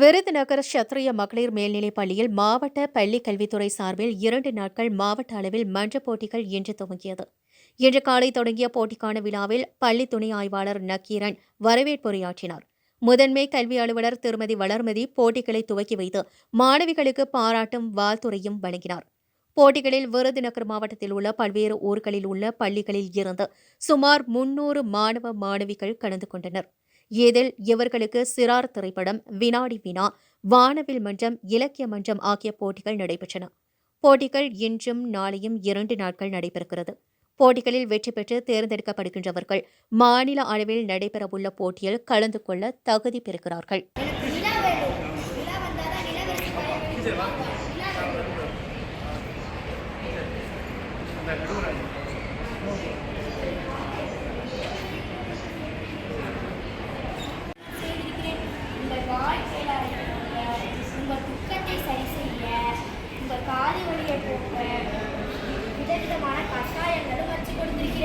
விருதுநகர் சத்திரிய மகளிர் மேல்நிலைப் பள்ளியில் மாவட்ட பள்ளிக் கல்வித்துறை சார்பில் இரண்டு நாட்கள் மாவட்ட அளவில் மன்றப் போட்டிகள் இன்று துவங்கியது. இன்று காலை தொடங்கிய போட்டிக்கான விழாவில் பள்ளி துணை ஆய்வாளர் நக்கீரன் வரவேற்புரையாற்றினார் முதன்மை கல்வி அலுவலர் திருமதி வளர்மதி போட்டிகளை துவக்கி வைத்து மாணவிகளுக்கு பாராட்டும் வாழ்த்துறையும் வழங்கினார். போட்டிகளில் விருதுநகர் மாவட்டத்தில் உள்ள பல்வேறு ஊர்களில் உள்ள பள்ளிகளில் இருந்து சுமார் முன்னூறு மாணவ மாணவிகள் கலந்து கொண்டனர். இதில் இவர்களுக்கு சிறார் திரைப்படம் வினாடி வினா வானவில் மன்றம் இலக்கிய மன்றம் ஆகிய போட்டிகள் நடைபெற்றன. போட்டிகள் இன்றும் நாளையும் இரண்டு நாட்கள் நடைபெறுகிறது. போட்டிகளில் வெற்றி பெற்று தேர்ந்தெடுக்கப்படுகின்றவர்கள் மாநில அளவில் நடைபெறவுள்ள போட்டியில் கலந்து கொள்ள தகுதி பெறுகிறார்கள். நிலா விதவிதமான கஷாயங்களும் வச்சு கொடுத்திருக்கிறேன்.